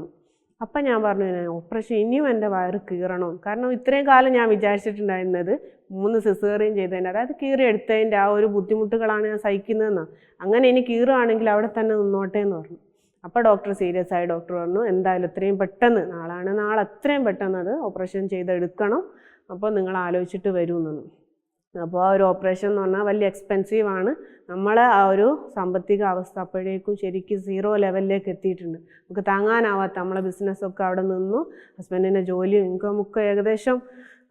അപ്പം ഞാൻ പറഞ്ഞു ഓപ്പറേഷൻ ഇനിയും എന്റെ വയറ് കീറണം. കാരണം ഇത്രയും കാലം ഞാൻ വിചാരിച്ചിട്ടുണ്ടായിരുന്നത് മൂന്ന് സിസേറിയും ചെയ്തതിന്റെ അതായത് കീറി എടുത്തതിന്റെ ആ ഒരു ബുദ്ധിമുട്ടുകളാണ് ഞാൻ സഹിക്കുന്നതെന്ന്. അങ്ങനെ ഇനി കീറുകയാണെങ്കിൽ അവിടെ തന്നെ നിന്നോട്ടെ എന്ന് പറഞ്ഞു. അപ്പോൾ ഡോക്ടർ സീരിയസ് ആയി ഡോക്ടർ പറഞ്ഞു എന്തായാലും എത്രയും പെട്ടെന്ന് നാളാണ് നാളെ എത്രയും പെട്ടെന്ന് അത് ഓപ്പറേഷൻ ചെയ്തെടുക്കണം. അപ്പോൾ നിങ്ങൾ ആലോചിച്ചിട്ട് വരൂ എന്നു അപ്പോൾ ആ ഒരു ഓപ്പറേഷൻ എന്ന് പറഞ്ഞാൽ വലിയ എക്സ്പെൻസീവ് ആണ്. നമ്മളെ ആ ഒരു സാമ്പത്തിക അവസ്ഥ അപ്പോഴേക്കും ശരിക്കും സീറോ ലെവലിലേക്ക് എത്തിയിട്ടുണ്ട്. നമുക്ക് താങ്ങാനാവാത്ത നമ്മളെ ബിസിനസ്സൊക്കെ അവിടെ നിന്നു. ഹസ്ബൻഡിന്റെ ജോലിയും ഇൻകമൊക്കെ ഏകദേശം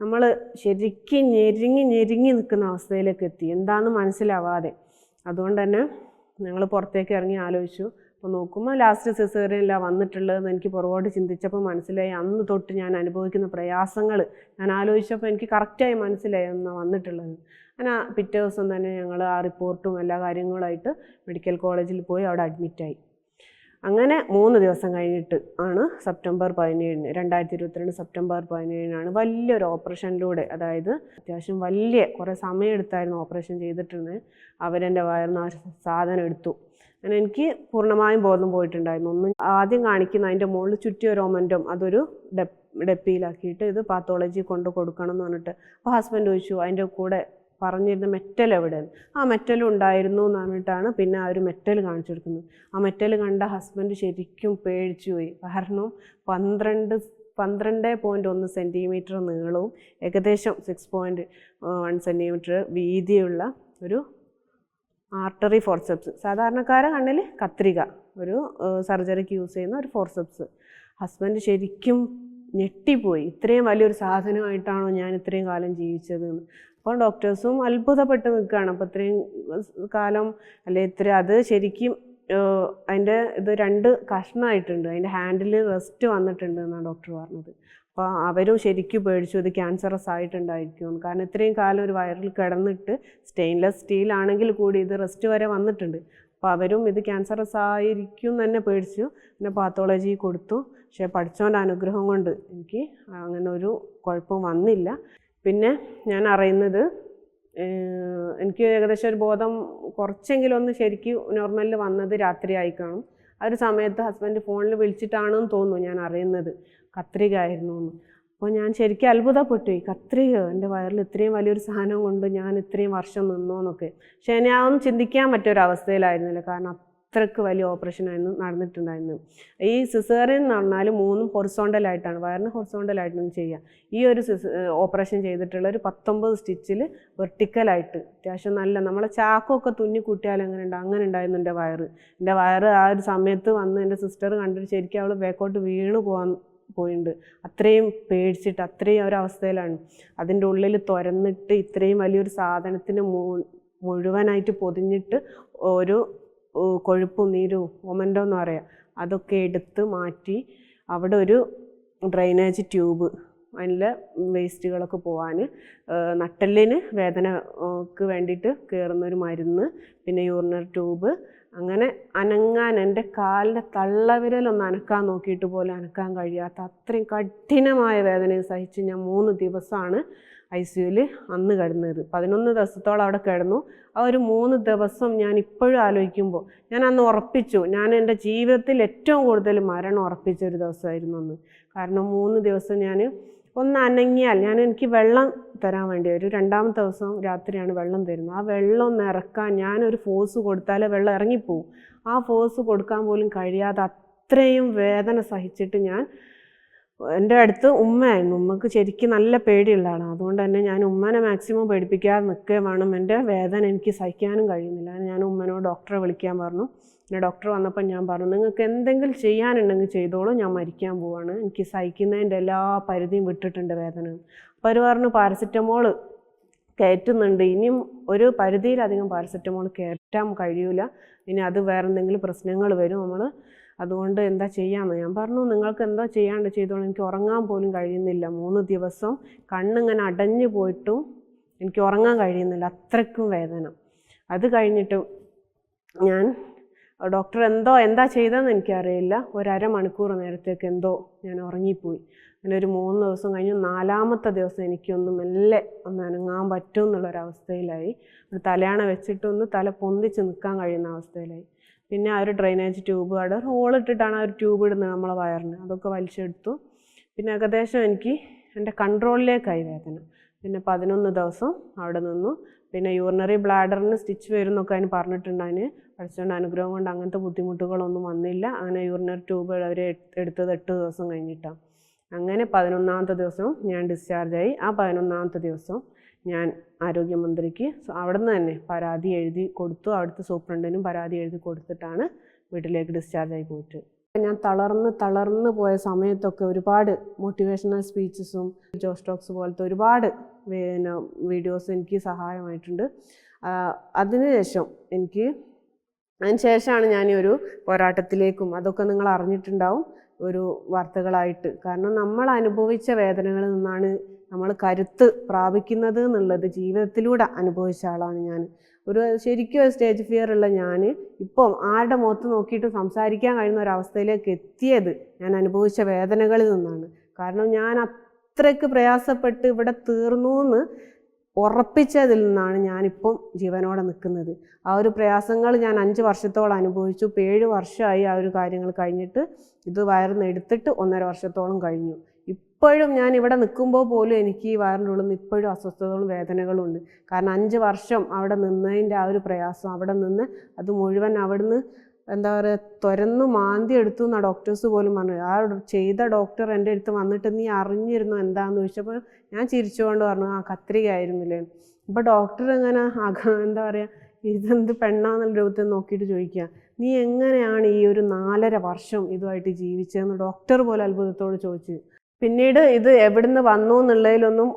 നമ്മൾ ശരിക്കും ഞെരുങ്ങി ഞെരുങ്ങി നിൽക്കുന്ന അവസ്ഥയിലേക്ക് എത്തി. എന്താണെന്ന് മനസ്സിലാവാതെ. അതുകൊണ്ട് തന്നെ ഞങ്ങൾ പുറത്തേക്ക് ഇറങ്ങി ആലോചിച്ചു. അപ്പോൾ നോക്കുമ്പോൾ ലാസ്റ്റ് സിസേറിയനില്ല വന്നിട്ടുള്ളതെന്ന് എനിക്ക് പുറകോട്ട് ചിന്തിച്ചപ്പോൾ മനസ്സിലായി. അന്ന് തൊട്ട് ഞാൻ അനുഭവിക്കുന്ന പ്രയാസങ്ങൾ ഞാൻ ആലോചിച്ചപ്പോൾ എനിക്ക് കറക്റ്റായി മനസ്സിലായി എന്നാണ് വന്നിട്ടുള്ളത്. അങ്ങനെ പിറ്റേ ദിവസം തന്നെ ഞങ്ങൾ ആ റിപ്പോർട്ടും എല്ലാ കാര്യങ്ങളുമായിട്ട് മെഡിക്കൽ കോളേജിൽ പോയി അവിടെ അഡ്മിറ്റായി അങ്ങനെ മൂന്ന് ദിവസം കഴിഞ്ഞിട്ട് ആണ് സെപ്റ്റംബർ പതിനേഴിന് രണ്ടായിരത്തി ഇരുപത്തിരണ്ട് സെപ്റ്റംബർ പതിനേഴിനാണ് വലിയൊരു ഓപ്പറേഷനിലൂടെ അതായത് അത്യാവശ്യം വലിയ കുറേ സമയം എടുത്തായിരുന്നു ഓപ്പറേഷൻ ചെയ്തിട്ടുണ്ട് അവരെന്റെ വയറിന് ആ സാധനം എടുത്തു. അങ്ങനെ എനിക്ക് പൂർണമായും ബോധം പോയിട്ടുണ്ടായിരുന്നു. ഒന്നും ആദ്യം കാണിക്കുന്ന അതിന്റെ മുകളിൽ ചുറ്റിയ ഒരു ഒമന്റും അതൊരു ഡെപ് ഡെപ്പിയിലാക്കിയിട്ട് ഇത് പാത്തോളജി കൊണ്ട് കൊടുക്കണം എന്ന് പറഞ്ഞിട്ട്. അപ്പോൾ ഹസ്ബൻഡ് ചോദിച്ചു അതിന്റെ കൂടെ പറഞ്ഞിരുന്ന മെറ്റൽ എവിടെയാണ് ആ മെറ്റൽ ഉണ്ടായിരുന്നു എന്ന് പറഞ്ഞിട്ടാണ് പിന്നെ ആ ഒരു മെറ്റൽ കാണിച്ചു കൊടുക്കുന്നത്. ആ മെറ്റൽ കണ്ട ഹസ്ബൻഡ് ശരിക്കും പേടിച്ചു പോയി. കാരണം പന്ത്രണ്ട് പന്ത്രണ്ട് പോയിന്റ് ഒന്ന് സെന്റിമീറ്റർ നീളവും ഏകദേശം സിക്സ് പോയിന്റ് വൺ സെന്റിമീറ്റർ വീതിയുള്ള ഒരു ആർട്ടറി ഫോർസെപ്സ്. സാധാരണക്കാരെ കണ്ണിൽ കത്രിക ഒരു സർജറിക്ക് യൂസ് ചെയ്യുന്ന ഒരു ഫോർസെപ്സ്. ഹസ്ബൻഡ് ശരിക്കും ഞെട്ടിപ്പോയി. ഇത്രയും വലിയൊരു സാധനമായിട്ടാണോ ഞാൻ ഇത്രയും കാലം ജീവിച്ചത് അപ്പോൾ ഡോക്ടേഴ്സും അത്ഭുതപ്പെട്ട് നിൽക്കുകയാണ്. അപ്പോൾ ഇത്രയും കാലം അല്ലെ ഇത്ര അത് ശരിക്കും അതിന്റെ ഇത് രണ്ട് കഷ്ണമായിട്ടുണ്ട്. അതിന്റെ ഹാൻഡിൽ റെസ്റ്റ് വന്നിട്ടുണ്ട് എന്നാണ് ഡോക്ടർ പറഞ്ഞത്. അപ്പോൾ അവരും ശരിക്കും പേടിച്ചു ഇത് ക്യാൻസറസ് ആയിട്ടുണ്ടായിരിക്കും. കാരണം ഇത്രയും കാലം ഒരു വയറിൽ കിടന്നിട്ട് സ്റ്റെയിൻലെസ് സ്റ്റീൽ ആണെങ്കിൽ കൂടി ഇത് റെസ്റ്റ് വരെ വന്നിട്ടുണ്ട്. അപ്പോൾ അവരും ഇത് ക്യാൻസറസ് ആയിരിക്കും തന്നെ പേടിച്ചു. പിന്നെ പാത്തോളജി കൊടുത്തു. പക്ഷേ പഠിച്ചവന്റെ അനുഗ്രഹം കൊണ്ട് എനിക്ക് അങ്ങനെ ഒരു കുഴപ്പം വന്നില്ല. പിന്നെ ഞാൻ അറിയുന്നത് എനിക്ക് ഏകദേശം ഒരു ബോധം കുറച്ചെങ്കിലും ഒന്ന് ശരിക്കും നോർമലിൽ വന്നത് രാത്രി കാണും. ആ ഒരു സമയത്ത് ഹസ്ബൻഡ് ഫോണിൽ വിളിച്ചിട്ടാണെന്ന് തോന്നുന്നു ഞാൻ അറിയുന്നത്. കത്രിക ആയിരുന്നു എന്ന് അപ്പോൾ ഞാൻ ശരിക്കും അത്ഭുതപ്പെട്ടു. ഈ കത്രിക എന്റെ വയറിൽ ഇത്രയും വലിയൊരു സാധനം കൊണ്ട് ഞാൻ ഇത്രയും വർഷം നിന്നു എന്നൊക്കെ. പക്ഷേ എന്നെ ഒന്നും ചിന്തിക്കാൻ പറ്റൊരവസ്ഥയിലായിരുന്നില്ല. കാരണം അത്രയ്ക്ക് വലിയ ഓപ്പറേഷനായിരുന്നു നടന്നിട്ടുണ്ടായിരുന്നു ഈ സിസേറിയൻ എന്ന് പറഞ്ഞാൽ മൂന്നും ഹൊറിസോണ്ടലായിട്ടാണ് വയറിന് ഹൊറിസോണ്ടലായിട്ടാണ് ചെയ്യുക ഈ ഒരു സിസ് ഓപ്പറേഷൻ ചെയ്തിട്ടുള്ള ഒരു പത്തൊമ്പത് സ്റ്റിച്ചിൽ വെർട്ടിക്കലായിട്ട് അത്യാവശ്യം നല്ല നമ്മളെ ചാക്കൊക്കെ തുന്നി കൂട്ടിയാൽ എങ്ങനെ ഉണ്ട് അങ്ങനെ ഉണ്ടായിരുന്നു എന്റെ വയറ്. എന്റെ വയറ് ആ ഒരു സമയത്ത് വന്ന് എന്റെ സിസ്റ്റർ കണ്ടിട്ട് ശരിക്കും അവൾ ബാക്കോട്ട് വീണ് പോകാൻ പോയിട്ടുണ്ട് അത്രയും പേടിച്ചിട്ട് അത്രയും ഒരു അവസ്ഥയിലാണ് അതിന്റെ ഉള്ളിൽ തുരന്നിട്ട് ഇത്രയും വലിയൊരു സാധനത്തിന് മുഴുവനായിട്ട് പൊതിഞ്ഞിട്ട് ഒരു കൊഴുപ്പും നീരും ഒമന്റോ എന്ന് പറയാം. അതൊക്കെ എടുത്ത് മാറ്റി അവിടെ ഒരു ഡ്രൈനേജ് ട്യൂബ് അതിൽ വേസ്റ്റുകളൊക്കെ പോകാൻ നട്ടലിന് വേദനക്ക് വേണ്ടിയിട്ട് കയറുന്ന ഒരു മരുന്ന് പിന്നെ യൂറിനർ ട്യൂബ് അങ്ങനെ അനങ്ങാൻ എന്റെ കാലിന്റെ തള്ളവിരലൊന്ന് അനക്കാൻ നോക്കിയിട്ട് പോലും അനക്കാൻ കഴിയാത്ത അത്രയും കഠിനമായ വേദനയും സഹിച്ച് ഞാൻ മൂന്ന് ദിവസമാണ് ഐ സിയുവിൽ അന്ന് കിടന്നത്. പതിനൊന്ന് ദിവസത്തോളം അവിടെ കിടന്നു. ആ ഒരു മൂന്ന് ദിവസം ഞാൻ ഇപ്പോഴും ആലോചിക്കുമ്പോൾ ഞാൻ അന്ന് ഉറപ്പിച്ചു. ഞാൻ എന്റെ ജീവിതത്തിൽ ഏറ്റവും കൂടുതൽ മരണം ഉറപ്പിച്ച ഒരു ദിവസമായിരുന്നു അന്ന്. കാരണം മൂന്ന് ദിവസം ഞാൻ ഒന്ന് അനങ്ങിയാൽ ഞാൻ എനിക്ക് വെള്ളം തരാൻ വേണ്ടി ഒരു രണ്ടാമത്തെ ദിവസം രാത്രിയാണ് വെള്ളം തരുന്നത്. ആ വെള്ളം നിറക്കാൻ ഞാനൊരു ഫോഴ്സ് കൊടുത്താൽ വെള്ളം ഇറങ്ങിപ്പോവും. ആ ഫോഴ്സ് കൊടുക്കാൻ പോലും കഴിയാതെ അത്രയും വേദന സഹിച്ചിട്ട് ഞാൻ എന്റെ അടുത്ത് ഉമ്മയായിരുന്നു. ഉമ്മക്ക് ശരിക്കും നല്ല പേടിയുള്ളതാണ്. അതുകൊണ്ട് തന്നെ ഞാൻ ഉമ്മനെ മാക്സിമം പേടിപ്പിക്കാതെ നിൽക്കുകയും വേണം. എന്റെ വേദന എനിക്ക് സഹിക്കാനും കഴിയുന്നില്ല. ഞാൻ ഉമ്മനോട് ഡോക്ടറെ വിളിക്കാൻ പറഞ്ഞു. പിന്നെ ഡോക്ടർ വന്നപ്പോൾ ഞാൻ പറഞ്ഞു നിങ്ങൾക്ക് എന്തെങ്കിലും ചെയ്യാനുണ്ടെങ്കിൽ ചെയ്തോളൂ ഞാൻ മരിക്കാൻ പോവാണ്. എനിക്ക് സഹിക്കുന്നതിന്റെ എല്ലാ പരിധിയും വിട്ടിട്ടുണ്ട് വേദന. അപ്പോൾ അവർ പറഞ്ഞു പാരസെറ്റമോൾ കയറ്റുന്നുണ്ട്. ഇനിയും ഒരു പരിധിയിലധികം പാരസെറ്റമോൾ കയറ്റാൻ കഴിയൂല. ഇനി അത് വേറെ എന്തെങ്കിലും പ്രശ്നങ്ങൾ വരും. നമ്മൾ അതുകൊണ്ട് എന്താ ചെയ്യാമെന്ന് ഞാൻ പറഞ്ഞു നിങ്ങൾക്ക് എന്താ ചെയ്യാണ്ട് ചെയ്തോളൂ. എനിക്ക് ഉറങ്ങാൻ പോലും കഴിയുന്നില്ല. മൂന്ന് ദിവസം കണ്ണിങ്ങനെ അടഞ്ഞു പോയിട്ടും എനിക്ക് ഉറങ്ങാൻ കഴിയുന്നില്ല. അത്രയ്ക്കും വേദന. അത് കഴിഞ്ഞിട്ട് ഞാൻ ഡോക്ടർ എന്തോ എന്താ ചെയ്തതെന്ന് എനിക്കറിയില്ല. ഒരമണിക്കൂർ നേരത്തേക്ക് എന്തോ ഞാൻ ഉറങ്ങിപ്പോയി. അങ്ങനെ ഒരു മൂന്ന് ദിവസം കഴിഞ്ഞു നാലാമത്തെ ദിവസം എനിക്കൊന്ന് മെല്ലെ ഒന്ന് അനങ്ങാൻ പറ്റും എന്നുള്ളൊരവസ്ഥയിലായി ഒരു തലയാണ വെച്ചിട്ടൊന്ന് തല പൊന്തിച്ച് നിൽക്കാൻ കഴിയുന്ന അവസ്ഥയിലായി. പിന്നെ ആ ഒരു ഡ്രെയിനേജ് ട്യൂബ് അവിടെ ഹോളിട്ടിട്ടാണ് ആ ഒരു ട്യൂബ് ഇടുന്നത് നമ്മളെ വയറിന്. അതൊക്കെ വലിച്ചെടുത്തു പിന്നെ ഏകദേശം എനിക്ക് എന്റെ കൺട്രോളിലേക്കായി വേദന. പിന്നെ പതിനൊന്ന് ദിവസം അവിടെ നിന്നു. പിന്നെ യൂറിനറി ബ്ലാഡറിന് സ്റ്റിച്ച് വരും എന്നൊക്കെ അതിന് പറഞ്ഞിട്ടുണ്ട് അതിന്. പഠിച്ചുകൊണ്ട് അനുഗ്രഹം കൊണ്ട് അങ്ങനത്തെ ബുദ്ധിമുട്ടുകളൊന്നും വന്നില്ല. അങ്ങനെ യൂറിനർ ട്യൂബ് അവർ എടുത്തത് എട്ട് ദിവസം കഴിഞ്ഞിട്ടാണ് അങ്ങനെ പതിനൊന്നാമത്തെ ദിവസം ഞാൻ ഡിസ്ചാർജായി ആ പതിനൊന്നാമത്തെ ദിവസം ഞാൻ ആരോഗ്യമന്ത്രിക്ക് അവിടെ നിന്ന് തന്നെ പരാതി എഴുതി കൊടുത്തു. അവിടുത്തെ സൂപ്രണ്ടിനും പരാതി എഴുതി കൊടുത്തിട്ടാണ് വീട്ടിലേക്ക് ഡിസ്ചാർജായി പോയിട്ട്. ഞാൻ തളർന്ന് തളർന്ന് പോയ സമയത്തൊക്കെ ഒരുപാട് മോട്ടിവേഷണൽ സ്പീച്ചസും ജോസ് പോലത്തെ ഒരുപാട് പിന്നെ വീഡിയോസ് എനിക്ക് സഹായമായിട്ടുണ്ട്. അതിനുശേഷം എനിക്ക് അതിന് ശേഷമാണ് ഞാൻ ഈ ഒരു പോരാട്ടത്തിലേക്കും അതൊക്കെ നിങ്ങൾ അറിഞ്ഞിട്ടുണ്ടാവും ഒരു വാർത്തകളായിട്ട്. കാരണം നമ്മൾ അനുഭവിച്ച വേദനകളിൽ നിന്നാണ് നമ്മൾ കരുത്ത് പ്രാപിക്കുന്നത് എന്നുള്ളത് ജീവിതത്തിലൂടെ അനുഭവിച്ച ആളാണ് ഞാൻ. ഒരു ശരിക്കും ഒരു സ്റ്റേജ് ഫിയർ ഉള്ള ഞാൻ ഇപ്പം ആരുടെ മുഖത്ത് നോക്കിയിട്ട് സംസാരിക്കാൻ കഴിയുന്ന ഒരവസ്ഥയിലേക്ക് എത്തിയത് ഞാൻ അനുഭവിച്ച വേദനകളിൽ നിന്നാണ്. കാരണം ഞാൻ അത്രയ്ക്ക് പ്രയാസപ്പെട്ട് ഇവിടെ തീർന്നു എന്ന് ഉറപ്പിച്ചതിൽ നിന്നാണ് ഞാനിപ്പം ജീവനോടെ നിൽക്കുന്നത്. ആ ഒരു പ്രയാസങ്ങൾ ഞാൻ അഞ്ച് വർഷത്തോളം അനുഭവിച്ചു. ഏഴ് വർഷമായി ആ ഒരു കാര്യങ്ങൾ കഴിഞ്ഞിട്ട് ഇത് വയറിന്ന് എടുത്തിട്ട് ഒന്നര വർഷത്തോളം കഴിഞ്ഞു. ഇപ്പോഴും ഞാൻ ഇവിടെ നിൽക്കുമ്പോൾ പോലും എനിക്ക് ഈ വയറിന്റെ ഉള്ളിൽ നിന്ന് ഇപ്പോഴും അസ്വസ്ഥതകളും വേദനകളും ഉണ്ട്. കാരണം അഞ്ച് വർഷം അവിടെ നിന്നതിന്റെ ആ ഒരു പ്രയാസം അവിടെ നിന്ന് അത് മുഴുവൻ അവിടുന്ന് എന്താ പറയുക തുരന്ന് മാന്തി എടുത്തു എന്നാണ് ഡോക്ടേഴ്സ് പോലും പറഞ്ഞത് ആ ചെയ്ത ഡോക്ടർ എന്റെ അടുത്ത് വന്നിട്ട് നീ അറിഞ്ഞിരുന്നു എന്താന്ന് ചോദിച്ചപ്പോൾ ഞാൻ ചിരിച്ചുകൊണ്ട് പറഞ്ഞു ആ കത്രിക ആയിരുന്നില്ലേ അപ്പോൾ ഡോക്ടർ എങ്ങനെ എന്താ പറയുക ഇതെന്ത് പെണ്ണാന്നുള്ള രൂപത്തിൽ നോക്കിയിട്ട് ചോദിക്കുക നീ എങ്ങനെയാണ് ഈ ഒരു നാലര വർഷം ഇതുമായിട്ട് ജീവിച്ചതെന്ന് ഡോക്ടർ പോലെ അത്ഭുതത്തോട് ചോദിച്ചു പിന്നീട് ഇത് എവിടുന്ന് വന്നു എന്നുള്ളതിലൊന്നും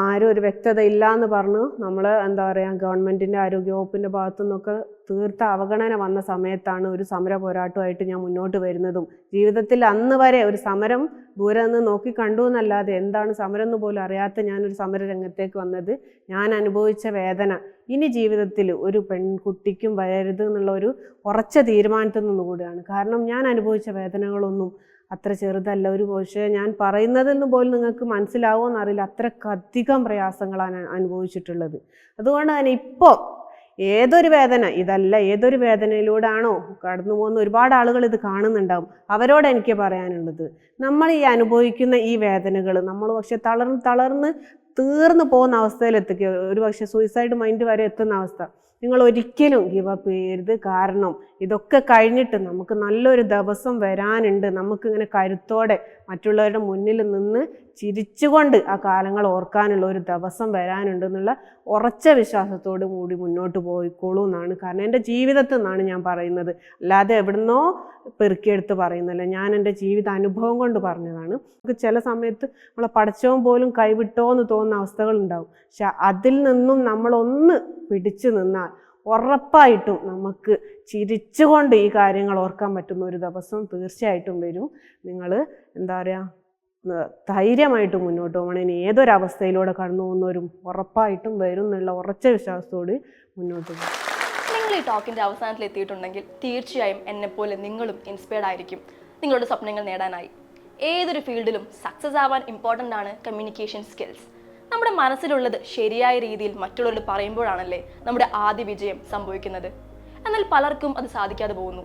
ആരും ഒരു വ്യക്തത ഇല്ല എന്ന് പറഞ്ഞു. നമ്മൾ എന്താ പറയുക ഗവൺമെന്റിന്റെ ആരോഗ്യവകുപ്പിന്റെ ഭാഗത്തു നിന്നൊക്കെ തീർത്ത അവഗണന വന്ന സമയത്താണ് ഒരു സമര പോരാട്ടമായിട്ട് ഞാൻ മുന്നോട്ട് വരുന്നതും. ജീവിതത്തിൽ അന്ന് വരെ ഒരു സമരം ദൂരെ നിന്ന് നോക്കി കണ്ടു എന്നല്ലാതെ എന്താണ് സമരം എന്ന് പോലും അറിയാത്ത ഞാനൊരു സമര രംഗത്തേക്ക് വന്നത്. ഞാൻ അനുഭവിച്ച വേദന. ഇനി ജീവിതത്തിൽ ഒരു പെൺകുട്ടിക്കും വരരുത് എന്നുള്ള ഒരു ഉറച്ച തീരുമാനത്തിൽ നിന്നുകൂടിയാണ്. കാരണം ഞാൻ അനുഭവിച്ച വേദനകളൊന്നും അത്ര ചെറുതല്ല ഒരു പക്ഷേ ഞാൻ പറയുന്നതിൽ നിന്ന് പോലും നിങ്ങൾക്ക് മനസ്സിലാവുമോ എന്നറിയില്ല. അത്രക്കധികം പ്രയാസങ്ങളാണ് അനുഭവിച്ചിട്ടുള്ളത്. അതുകൊണ്ട് തന്നെ ഇപ്പോൾ ഏതൊരു വേദന ഇതല്ല ഏതൊരു വേദനയിലൂടെയാണോ കടന്നു പോകുന്ന ഒരുപാട് ആളുകൾ ഇത് കാണുന്നുണ്ടാവും. അവരോട് എനിക്ക് പറയാനുള്ളത് നമ്മൾ ഈ അനുഭവിക്കുന്ന ഈ വേദനകൾ നമ്മൾ പക്ഷെ തളർന്ന് തളർന്ന് തീർന്നു പോകുന്ന അവസ്ഥയിലെത്തിക്കുക ഒരു പക്ഷേ സൂയിസൈഡ് മൈൻഡ് വരെ എത്തുന്ന അവസ്ഥ. നിങ്ങൾ ഒരിക്കലും ഗിവ് അപ്പ് ചെയ്യരുത്. കാരണം ഇതൊക്കെ കഴിഞ്ഞിട്ട് നമുക്ക് നല്ലൊരു ദിവസം വരാനുണ്ട്. നമുക്കിങ്ങനെ കരുത്തോടെ മറ്റുള്ളവരുടെ മുന്നിൽ നിന്ന് ചിരിച്ചുകൊണ്ട് ആ കാലങ്ങൾ ഓർക്കാനുള്ള ഒരു ദിവസം വരാനുണ്ടെന്നുള്ള ഉറച്ച വിശ്വാസത്തോട് കൂടി മുന്നോട്ട് പോയിക്കോളൂ എന്നാണ്. കാരണം എന്റെ ജീവിതത്തിൽ നിന്നാണ് ഞാൻ പറയുന്നത്. അല്ലാതെ എവിടുന്നോ പെറുക്കിയെടുത്ത് പറയുന്നില്ല. ഞാൻ എന്റെ ജീവിത അനുഭവം കൊണ്ട് പറഞ്ഞതാണ്. നമുക്ക് ചില സമയത്ത് നമ്മളെ പഠിച്ചവൻ പോലും കൈവിട്ടോ എന്ന് തോന്നുന്ന അവസ്ഥകൾ ഉണ്ടാവും. പക്ഷെ അതിൽ നിന്നും നമ്മളൊന്ന് പിടിച്ചു നിന്നാൽ ഉറപ്പായിട്ടും നമുക്ക് ചിരിച്ചുകൊണ്ട് ഈ കാര്യങ്ങൾ ഓർക്കാൻ പറ്റുന്ന ഒരു ദിവസം തീർച്ചയായിട്ടും വരും. നിങ്ങൾ എന്താ പറയുക ധൈര്യമായിട്ട് മുന്നോട്ട് പോകണം. ഇനി ഏതൊരവസ്ഥയിലൂടെ കടന്നു പോകുന്നവരും ഉറപ്പായിട്ടും വരും എന്നുള്ള ഉറച്ച വിശ്വാസത്തോട് മുന്നോട്ട് പോകും നിങ്ങൾ ഈ ടോക്കിന്റെ അവസാനത്തിൽ എത്തിയിട്ടുണ്ടെങ്കിൽ തീർച്ചയായും എന്നെപ്പോലെ നിങ്ങളും ഇൻസ്പയർഡ് ആയിരിക്കും. നിങ്ങളുടെ സ്വപ്നങ്ങൾ നേടാനായി. ഏതൊരു ഫീൽഡിലും സക്സസ് ആവാൻ ഇമ്പോർട്ടന്റ് ആണ് കമ്മ്യൂണിക്കേഷൻ സ്കിൽസ് നമ്മുടെ മനസ്സിലുള്ളത് ശരിയായ രീതിയിൽ മറ്റുള്ളവരോട് പറയുമ്പോഴാണല്ലേ നമ്മുടെ ആദ്യ വിജയം സംഭവിക്കുന്നത്. എന്നാൽ പലർക്കും അത് സാധിക്കാതെ പോകുന്നു.